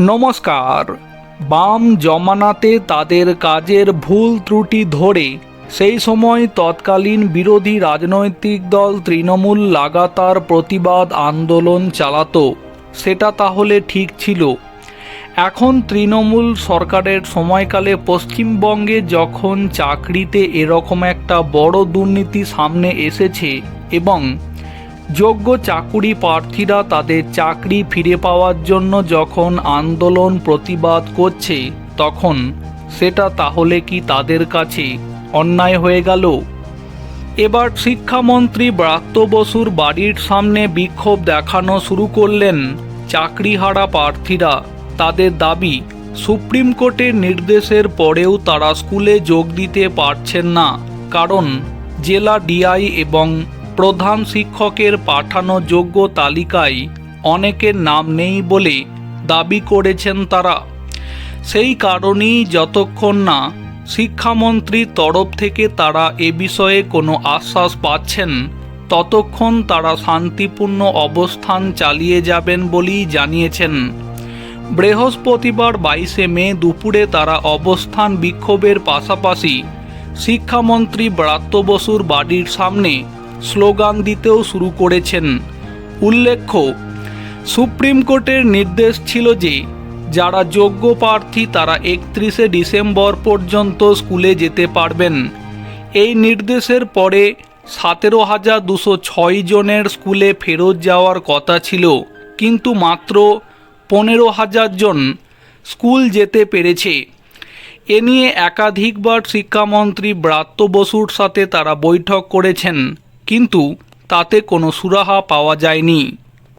নমস্কার। বাম জমানাতে তাদের কাজের ভুল ত্রুটি ধরে সেই সময় তৎকালীন বিরোধী রাজনৈতিক দল তৃণমূল লাগাতার প্রতিবাদ আন্দোলন চালাতো। সেটা তাহলে ঠিক ছিল। এখন তৃণমূল সরকারের সময়কালে পশ্চিমবঙ্গে যখন চাকরিতে এরকম একটা বড় দুর্নীতি সামনে এসেছে এবং যোগ্য চাকুরি প্রার্থীরা তাদের চাকরি ফিরে পাওয়ার জন্য যখন আন্দোলন প্রতিবাদ করছে, তখন সেটা তাহলে কি তাদের কাছে অন্যায় হয়ে গেল? এবার শিক্ষামন্ত্রী ব্রাত্য বসুর বাড়ির সামনে বিক্ষোভ দেখানো শুরু করলেন চাকরিহারা প্রার্থীরা। তাদের দাবি, সুপ্রিম কোর্টের নির্দেশের পরেও তারা স্কুলে যোগ দিতে পারছেন না, কারণ জেলা ডিআই এবং প্রধান শিক্ষকের পাঠানো যোগ্য তালিকায় অনেকের নাম নেই বলে দাবি করেছেন তারা। সেই কারণেই যতক্ষণ না শিক্ষামন্ত্রীর তরফ থেকে তারা এ বিষয়ে কোনো আশ্বাস পাচ্ছেন, ততক্ষণ তারা শান্তিপূর্ণ অবস্থান চালিয়ে যাবেন বলেই জানিয়েছেন। বৃহস্পতিবার বাইশে মে দুপুরে তারা অবস্থান বিক্ষোভের পাশাপাশি শিক্ষামন্ত্রী ব্রাত্য বসুর বাড়ির সামনে স্লোগান দিতেও শুরু করেছেন। উল্লেখ্য, সুপ্রিম কোর্টের নির্দেশ ছিল যে, যারা যোগ্য প্রার্থী তারা একত্রিশে ডিসেম্বর পর্যন্ত স্কুলে যেতে পারবেন। এই নির্দেশের পরে সতেরো হাজার দুশো ছয় জনের স্কুলে ফেরত যাওয়ার কথা ছিল, কিন্তু মাত্র পনেরো হাজার জন স্কুল যেতে পেরেছে। এ নিয়ে একাধিকবার শিক্ষামন্ত্রী ব্রাত্য বসুর সাথে তারা বৈঠক করেছেন। কিন্তু তাতে কোনো সুরাহা পাওয়া যায়নি।